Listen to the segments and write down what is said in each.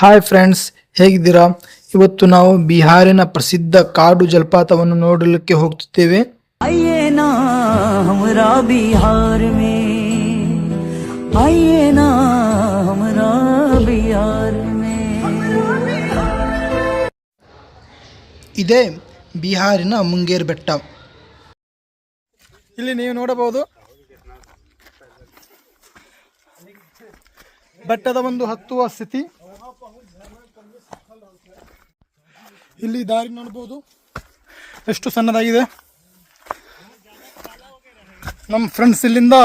Hi friends ಹೇಗಿದ್ದೀರಾ? ಇವತ್ತು ನಾವು ಬಿಹಾರಿನ ಪ್ರಸಿದ್ಧ ಕಾಡು ಜಲಪಾತವನ್ನು ನೋಡಲಿಕ್ಕೆ ಹೋಗ್ತಿದ್ದೇವೆ. ಇದೇ ಬಿಹಾರಿನ ಮುಂಗೇರ್ ಬೆಟ್ಟ. ಇಲ್ಲಿ ನೀವು ನೋಡಬಹುದು ಬೆಟ್ಟದ ಒಂದು ಹತ್ತುವ ಸ್ಥಿತಿ. ಇಲ್ಲಿ ದಾರಿ ನೋಡ್ಬೋದು. ಎಷ್ಟು ಸಣ್ಣದಾಗಿದೆ? ನಮ್ಮ ಫ್ರೆಂಡ್ಸ್ ಇಲ್ಲಿಂದ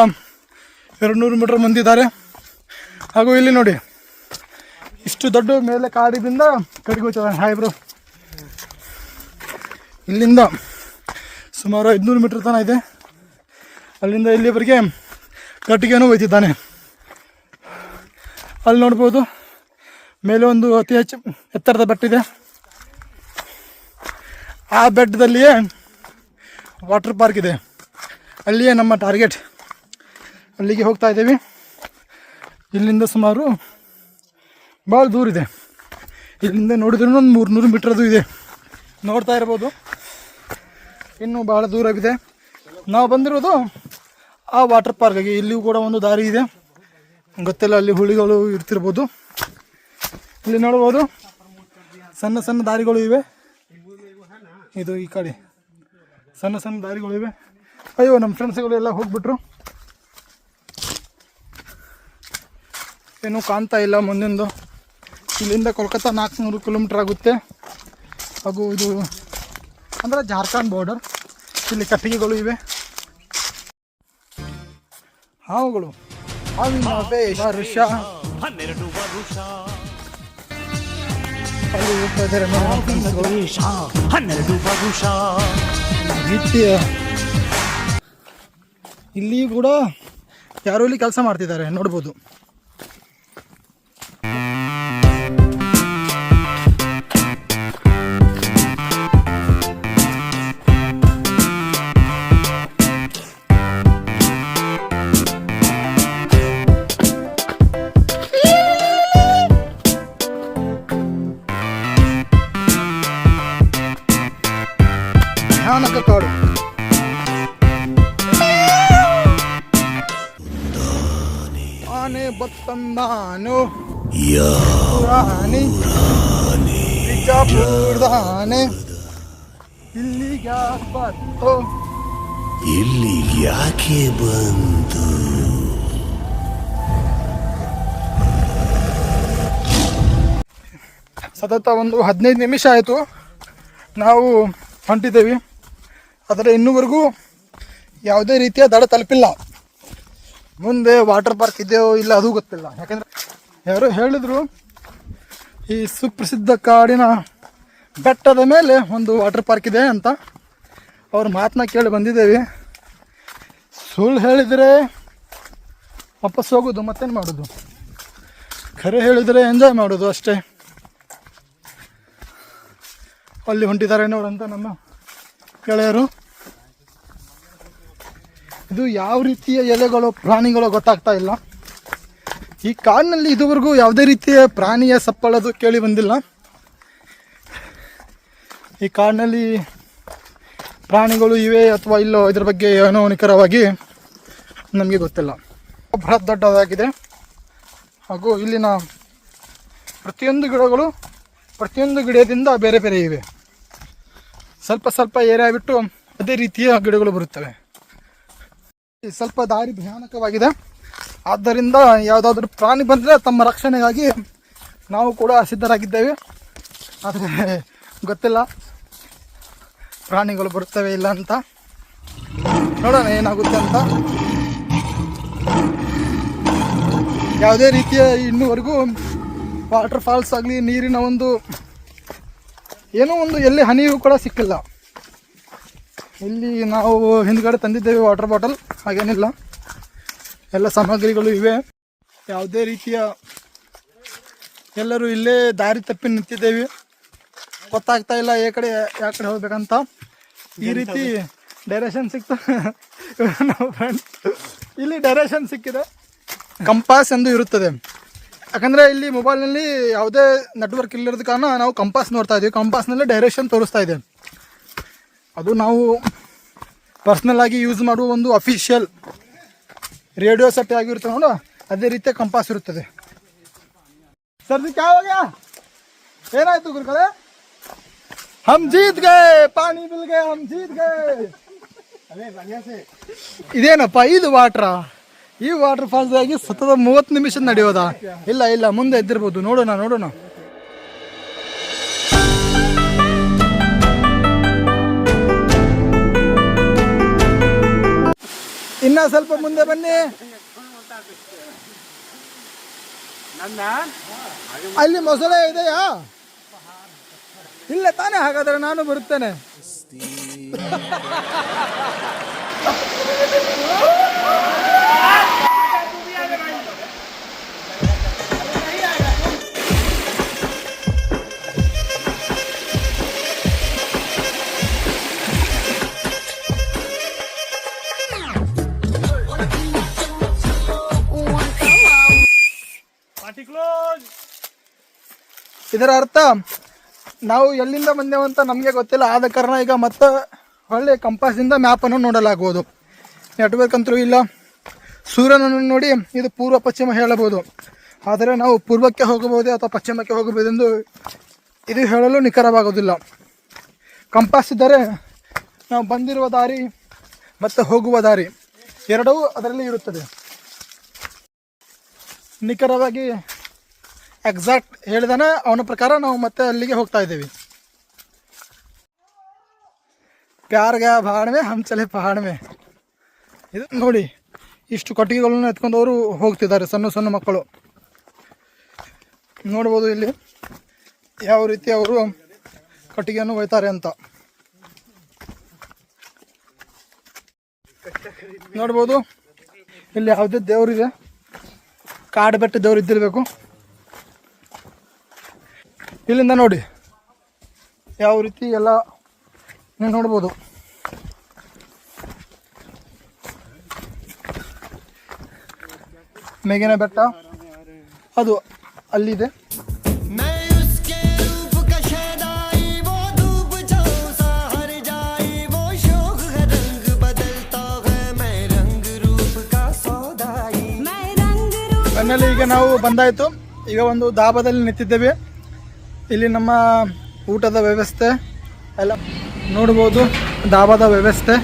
ಎರಡು ನೂರು ಮೀಟರ್ ಬಂದಿದ್ದಾರೆ ಹಾಗೂ ಇಲ್ಲಿ ನೋಡಿ, ಇಷ್ಟು ದೊಡ್ಡ ಮೇಲೆ ಕಾಡಿನಿಂದ ಕಡೆಗೆ ಹಾಯ್ ಬ್ರೋ ಇಲ್ಲಿಂದ ಸುಮಾರು ಐದುನೂರು ಮೀಟರ್ ತನಕ ಇದೆ. ಅಲ್ಲಿಂದ ಇಲ್ಲಿವರೆಗೆ ಕಟ್ಟಿಗೆನೂ ಒಯ್ತಿದ್ದಾನೆ ಅಲ್ಲಿ ನೋಡ್ಬೋದು, ಮೇಲೆ ಒಂದು ಅತಿ ಹೆಚ್ಚು ಎತ್ತರದ ಬೆಟ್ಟ ಇದೆ. ಆ ಬೆಟ್ಟದಲ್ಲಿಯೇ ವಾಟರ್ ಪಾರ್ಕ್ ಇದೆ. ಅಲ್ಲಿಯೇ ನಮ್ಮ ಟಾರ್ಗೆಟ್. ಅಲ್ಲಿಗೆ ಹೋಗ್ತಾ ಇದ್ದೀವಿ. ಇಲ್ಲಿಂದ ಸುಮಾರು ಭಾಳ ದೂರ ಇದೆ. ಇಲ್ಲಿಂದ ನೋಡಿದ್ರೂ ಒಂದು ಮೂರ್ನೂರು ಮೀಟ್ರದು ಇದೆ. ನೋಡ್ತಾ ಇರ್ಬೋದು. ಇನ್ನೂ ಭಾಳ ದೂರವಿದೆ ನಾವು ಬಂದಿರೋದು ಆ ವಾಟರ್ ಪಾರ್ಕಿಗೆ ಇಲ್ಲಿಯೂ ಕೂಡ ಒಂದು ದಾರಿ ಇದೆ. ಗೊತ್ತಿಲ್ಲ ಅಲ್ಲಿ ಹುಳಿಗಳು ಇರ್ತಿರ್ಬೋದು. ಇಲ್ಲಿ ನೋಡ್ಬೋದು. ಸಣ್ಣ ಸಣ್ಣ ದಾರಿಗಳು ಇವೆ. ಇದು ಈ ಕಡೆ ಸಣ್ಣ ಸಣ್ಣ ದಾರಿಗಳು ಇವೆ. ಅಯ್ಯೋ ನಮ್ಮ ಫ್ರೆಂಡ್ಸ್ಗಳು ಎಲ್ಲ ಹೋಗ್ಬಿಟ್ರು. ಏನೂ ಕಾಣ್ತಾ ಇಲ್ಲ ಮುಂದಿಂದು. ಇಲ್ಲಿಂದ ಕೋಲ್ಕತ್ತಾ ನಾಲ್ಕುನೂರು ಕಿಲೋಮೀಟ್ರ್ ಆಗುತ್ತೆ. ಹಾಗೂ ಇದು ಅಂದರೆ ಜಾರ್ಖಂಡ್ ಬಾರ್ಡರ್ ಇಲ್ಲಿ ಕಟ್ಟಿಗೆಗಳು ಇವೆ. ಹಾವುಗಳು. ಹಾವಿನ ಋಷ ಅಲ್ಲಿ ಹನ್ನೆರಡು ಇಲ್ಲಿ ಕೂಡ ಯಾರು ಇಲ್ಲಿ ಕೆಲಸ ಮಾಡ್ತಿದ್ದಾರೆ ನೋಡ್ಬೋದು. ಆನೆ ಬತ್ತಂದಾನು ರಾಣಿ. ಬಿಜಾಪುರದ ಆನೆ ಇಲ್ಲಿಗೆ ಬತ್ತು ಇಲ್ಲಿ ಯಾಕೆ ಬಂತು? ಸತತ ಒಂದು ಹದಿನೈದು ನಿಮಿಷ ಆಯಿತು. ನಾವು ಹೊಂಟಿದ್ದೇವೆ. ಆದರೆ ಇನ್ನೂವರೆಗೂ ಯಾವುದೇ ರೀತಿಯ ದಡ ತಲುಪಿಲ್ಲ. ಮುಂದೆ ವಾಟರ್ ಪಾರ್ಕ್ ಇದೆಯೋ ಇಲ್ಲ ಅದು ಗೊತ್ತಿಲ್ಲ. ಯಾಕಂದ್ರೆ ಯಾರು ಹೇಳಿದರು ಈ ಸುಪ್ರಸಿದ್ಧ ಕಾಡಿನ ಬೆಟ್ಟದ ಮೇಲೆ ಒಂದು ವಾಟರ್ ಪಾರ್ಕ್ ಇದೆ ಅಂತ ಅವ್ರ ಮಾತನ್ನ ಕೇಳಿ ಬಂದಿದ್ದೇವೆ. ಸುಳ್ಳು ಹೇಳಿದರೆ ವಾಪಸ್ ಹೋಗೋದು ಮತ್ತೇನು ಮಾಡೋದು? ಖರೆ ಹೇಳಿದರೆ ಎಂಜಾಯ್ ಮಾಡೋದು ಅಷ್ಟೇ. ಅಲ್ಲಿ ಹೊಂಟಿದ್ದಾರೆ ಅಂತ ನಮ್ಮ ಗೆಳೆಯರು. ಇದು ಯಾವ ರೀತಿಯ ಎಲೆಗಳು ಪ್ರಾಣಿಗಳು ಗೊತ್ತಾಗ್ತಾ ಇಲ್ಲ. ಈ ಕಾಡಿನಲ್ಲಿ ಇದುವರೆಗೂ ಯಾವುದೇ ರೀತಿಯ ಪ್ರಾಣಿಯ ಸಪ್ಪಳದು ಕೇಳಿ ಬಂದಿಲ್ಲ. ಈ ಕಾಡಿನಲ್ಲಿ ಪ್ರಾಣಿಗಳು ಇವೆ ಅಥವಾ ಇಲ್ಲೋ ಇದ್ರ ಬಗ್ಗೆ ಏನೋ ನಿಖರವಾಗಿ ನಮಗೆ ಗೊತ್ತಿಲ್ಲ. ಬಹಳ ದೊಡ್ಡದಾಗಿದೆ. ಹಾಗೂ ಇಲ್ಲಿನ ಪ್ರತಿಯೊಂದು ಗಿಡಗಳು ಪ್ರತಿಯೊಂದು ಗಿಡದಿಂದ ಬೇರೆ ಬೇರೆ ಇವೆ. ಸ್ವಲ್ಪ ಸ್ವಲ್ಪ ಏರಿಯಾ ಬಿಟ್ಟು ಅದೇ ರೀತಿಯ ಗಿಡಗಳು ಬರುತ್ತವೆ. ಸ್ವಲ್ಪ ದಾರಿ ಭಯಾನಕವಾಗಿದೆ. ಆದ್ದರಿಂದ ಯಾವುದಾದ್ರೂ ಪ್ರಾಣಿ ಬಂದರೆ ತಮ್ಮ ರಕ್ಷಣೆಗಾಗಿ ನಾವು ಕೂಡ ಸಿದ್ಧರಾಗಿದ್ದೇವೆ. ಆದರೆ ಗೊತ್ತಿಲ್ಲ. ಪ್ರಾಣಿಗಳು ಬರುತ್ತವೆ ಇಲ್ಲ ಅಂತ. ನೋಡೋಣ ಏನಾಗುತ್ತೆ ಅಂತ. ಯಾವುದೇ ರೀತಿಯ ಇನ್ನೂವರೆಗೂ ವಾಟರ್ ಫಾಲ್ಸ್ ಆಗಲಿ ನೀರಿನ ಒಂದು ಏನೋ ಒಂದು ಎಲ್ಲಿ ಹನಿಯೂ ಕೂಡ ಸಿಕ್ಕಿಲ್ಲ. ಇಲ್ಲಿ ನಾವು ಹಿಂದ್ಗಡೆ ತಂದಿದ್ದೇವೆ ವಾಟರ್ ಬಾಟಲ್ ಹಾಗೇನಿಲ್ಲ. ಎಲ್ಲ ಸಾಮಗ್ರಿಗಳು ಇವೆ. ಯಾವುದೇ ರೀತಿಯ ಎಲ್ಲರೂ ಇಲ್ಲೇ ದಾರಿ ತಪ್ಪಿ ನಿಂತಿದ್ದೇವೆ. ಗೊತ್ತಾಗ್ತಾ ಇಲ್ಲ ಈ ಕಡೆ ಯಾವ ಕಡೆ ಹೋಗ್ಬೇಕಂತ. ಈ ರೀತಿ ಡೈರೆಕ್ಷನ್ ಸಿಕ್ತು. ಇಲ್ಲಿ ಡೈರೆಕ್ಷನ್ ಸಿಕ್ಕಿದೆ. ಕಂಪಾಸ್ ಎಂದು ಇರುತ್ತದೆ. ಯಾಕಂದರೆ ಇಲ್ಲಿ ಮೊಬೈಲ್ನಲ್ಲಿ ಯಾವುದೇ ನೆಟ್ವರ್ಕ್ ಇಲ್ಲದ ಕಾರಣ ನಾವು ಕಂಪಾಸ್ ನೋಡ್ತಾ ಇದ್ದೀವಿ ಕಂಪಾಸ್ನಲ್ಲಿ ಡೈರೆಕ್ಷನ್ ತೋರಿಸ್ತಾ ಇದೆ. ಅದು ನಾವು ಪರ್ಸ್ನಲ್ ಆಗಿ ಯೂಸ್ ಮಾಡುವ ಒಂದು ಅಫಿಷಿಯಲ್ ರೇಡಿಯೋ ಸೆಟ್ ಆಗಿರುತ್ತೆ ನೋಡು. ಅದೇ ರೀತಿಯ ಕಂಪಾಸ್ ಇರುತ್ತದೆ. ಸರ್ ಯಾವಾಗ ಏನಾಯ್ತು ಗುರುಗಳೇ? ಹಮ್ ಜೀತ್ ಗೇ ಪಾನಿ ಬಿಲ್ ಗೇ ಹಮ್ ಜೀತ್ ಗೇ ಇದೇನಪ್ಪ, ಇದು ವಾಟ್ರ ಈ ವಾಟರ್ ಫಾಲ್ಸ್ ಆಗಿ ಸತತ ಮೂವತ್ತು ನಿಮಿಷ ನಡೆಯೋದಾ? ಇಲ್ಲ ಇಲ್ಲ, ಮುಂದೆ ಎದ್ದಿರ್ಬೋದು. ನೋಡೋಣ ನೋಡೋಣ. ಇನ್ನ ಸ್ವಲ್ಪ ಮುಂದೆ ಬನ್ನಿ. ಅಲ್ಲಿ ಮೊಸಳೆ ಇದೆಯಾ? ಇಲ್ಲ ತಾನೇ ಹಾಗಾದ್ರೆ ನಾನು ಬರುತ್ತೇನೆ. ಇದರ ಅರ್ಥ ನಾವು ಎಲ್ಲಿಂದ ಅಂತ ನಮಗೆ ಗೊತ್ತಿಲ್ಲ. ಆದ ಕಾರಣ ಈಗ ಮತ್ತೆ ಒಳ್ಳೆ ಕಂಪಾಸಿಂದ ಮ್ಯಾಪನ್ನು ನೋಡಲಾಗುವುದು. ನೆಟ್ವರ್ಕ್ ಅಂತೂ ಇಲ್ಲ. ಸೂರ್ಯನನ್ನು ನೋಡಿ ಇದು ಪೂರ್ವ ಪಶ್ಚಿಮ ಹೇಳಬಹುದು. ಆದರೆ ನಾವು ಪೂರ್ವಕ್ಕೆ ಹೋಗಬಹುದೇ ಅಥವಾ ಪಶ್ಚಿಮಕ್ಕೆ ಹೋಗಬಹುದೆಂದು ಇದು ಹೇಳಲು ನಿಖರವಾಗುವುದಿಲ್ಲ. ಕಂಪಾಸ್ ಇದ್ದರೆ ನಾವು ಬಂದಿರುವ ದಾರಿ ಮತ್ತು ಹೋಗುವ ದಾರಿ ಎರಡೂ ಅದರಲ್ಲಿ ಇರುತ್ತದೆ. ನಿಖರವಾಗಿ ಎಕ್ಸಾಕ್ಟ್ ಹೇಳಿದಾನೆ, ಅವನ ಪ್ರಕಾರ ನಾವು ಮತ್ತೆ ಅಲ್ಲಿಗೆ ಹೋಗ್ತಾ ಇದ್ದೀವಿ. ಪ್ಯಾರ್ ಗಯಾ ಹಂಚಲೆ ಮೇ ಹಮ್ ಚಲೆ ಪಹಾಡ್ ಮೇ ಇದು ನೋಡಿ, ಇಷ್ಟು ಕಟ್ಟಿಗೆಗಳನ್ನು ಎತ್ಕೊಂಡು ಅವರು ಹೋಗ್ತಿದ್ದಾರೆ, ಸಣ್ಣ ಸಣ್ಣ ಮಕ್ಕಳು. ನೋಡ್ಬೋದು ಇಲ್ಲಿ ಯಾವ ರೀತಿ ಅವರು ಕಟ್ಟಿಗೆಯನ್ನು ಒಯ್ತಾರೆ ಅಂತ. ನೋಡ್ಬೋದು, ಇಲ್ಲಿ ಯಾವುದೇ ದೇವರಿದೆ ಕಾಡು ಬೆಟ್ಟ ದೇವ್ರು ಇದ್ದಿರಬೇಕು. ಇಲ್ಲಿಂದ ನೋಡಿ. ಯಾವ ರೀತಿ ಎಲ್ಲ ನೀವು ನೋಡ್ಬೋದು. ಮೇಗಿನ ಬೆಟ್ಟ ಅದು ಅಲ್ಲಿದೆ. ಫೈನಲಿ ಈಗ ನಾವು ಬಂದಾಯಿತು. ಈಗ ಒಂದು ದಾಬದಲ್ಲಿ ನಿಂತಿದ್ದೇವೆ. ಇಲ್ಲಿ ನಮ್ಮ ಊಟದ ವ್ಯವಸ್ಥೆ ಎಲ್ಲ ನೋಡ್ಬೋದು ಧಾಬಾದ ವ್ಯವಸ್ಥೆ.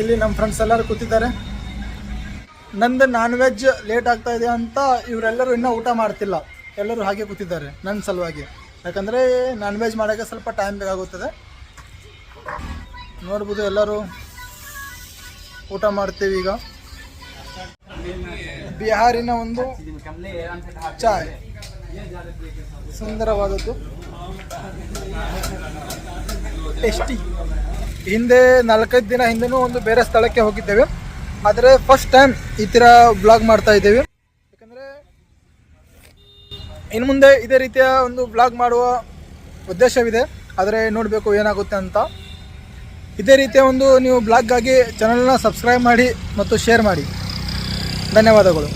ಇಲ್ಲಿ ನಮ್ಮ ಫ್ರೆಂಡ್ಸ್ ಎಲ್ಲರೂ ಕೂತಿದ್ದಾರೆ. ನಂದು ನಾನ್ ವೆಜ್ ಲೇಟ್ ಆಗ್ತಾ ಇದೆ ಅಂತ ಇವರೆಲ್ಲರೂ ಇನ್ನೂ ಊಟ ಮಾಡ್ತಿಲ್ಲ. ಎಲ್ಲರೂ ಹಾಗೆ ಕೂತಿದ್ದಾರೆ ನನ್ನ ಸಲುವಾಗಿ. ಯಾಕಂದರೆ ನಾನ್ ವೆಜ್ ಮಾಡೋಕ್ಕೆ ಸ್ವಲ್ಪ ಟೈಮ್ ಬೇಕಾಗುತ್ತದೆ. ನೋಡ್ಬೋದು ಎಲ್ಲರೂ ಊಟ ಮಾಡ್ತೀವಿ ಈಗ. ಬಿಹಾರಿನ ಒಂದು ಚಾಯ್. ಸುಂದರವಾದದ್ದು. ಟೇಸ್ಟಿ ಹಿಂದೆ ನಾಲ್ಕೈದು ದಿನ ಹಿಂದೆನೂ ಒಂದು ಬೇರೆ ಸ್ಥಳಕ್ಕೆ ಹೋಗಿದ್ದೇವೆ. ಆದರೆ ಫಸ್ಟ್ ಟೈಮ್ ಈ ಥರ ಬ್ಲಾಗ್ ಮಾಡ್ತಾ ಇದ್ದೇವೆ. ಯಾಕಂದರೆ ಇನ್ನು ಮುಂದೆ ಇದೇ ರೀತಿಯ ಒಂದು ಬ್ಲಾಗ್ ಮಾಡುವ ಉದ್ದೇಶವಿದೆ. ಆದರೆ ನೋಡಬೇಕು ಏನಾಗುತ್ತೆ ಅಂತ. ಇದೇ ರೀತಿಯ ಒಂದು ನೀವು ಬ್ಲಾಗ್ಗಾಗಿ ಚಾನಲ್ನ ಸಬ್ಸ್ಕ್ರೈಬ್ ಮಾಡಿ ಮತ್ತು ಶೇರ್ ಮಾಡಿ. ಧನ್ಯವಾದಗಳು.